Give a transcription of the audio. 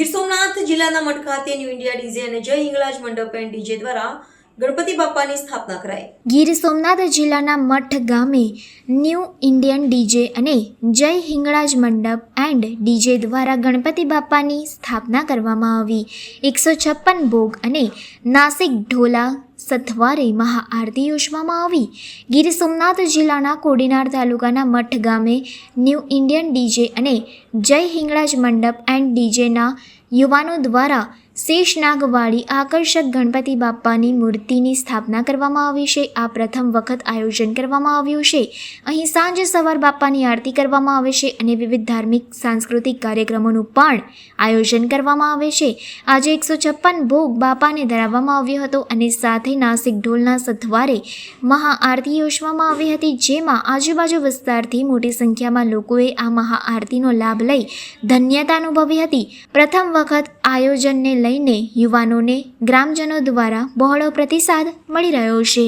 ગીર સોમનાથ જિલ્લાના મઠ ખાતે new India DJ અને જય હિંગળાજ મંડપ એન્ડ ડીજે દ્વારા ગણપતિ બાપાની સ્થાપના કરાઈ. ગીર સોમનાથ જિલ્લાના મઠ ગામે ન્યૂ ઇન્ડિયન ડીજે અને જય હિંગળાજ મંડપ એન્ડ ડીજે દ્વારા ગણપતિ બાપાની સ્થાપના કરવામાં આવી. એકસો છપ્પન ભોગ અને નાસિક ઢોલા સથવારે મહાઆરતી યોજવામાં આવી. ગીર સોમનાથ જિલ્લાના કોડીનાર તાલુકાના મઠ ગામે ન્યૂ ઇન્ડિયન ડીજે અને જય હિંગળાજ મંડપ એન્ડ ડીજેના યુવાનો દ્વારા શેષનાગવાળી આકર્ષક ગણપતિ બાપ્પાની મૂર્તિની સ્થાપના કરવામાં આવી છે. આ પ્રથમ વખત આયોજન કરવામાં આવ્યું છે. અહીં સાંજે સવાર બાપ્પાની આરતી કરવામાં આવે છે અને વિવિધ ધાર્મિક, સાંસ્કૃતિક કાર્યક્રમોનું પણ આયોજન કરવામાં આવે છે. આજે એકસો છપ્પન ભોગ બાપાને ધરાવવામાં આવ્યો હતો અને સાથે નાસિક ઢોલના સથવારે મહાઆરતી યોજવામાં આવી હતી. જેમાં આજુબાજુ વિસ્તારથી મોટી સંખ્યામાં લોકોએ આ મહાઆરતીનો લાભ લઈ ધન્યતા અનુભવી હતી. પ્રથમ વખત આયોજનને લઈને યુવાનોને ગ્રામજનો દ્વારા બહોળો પ્રતિસાદ મળી રહ્યો છે.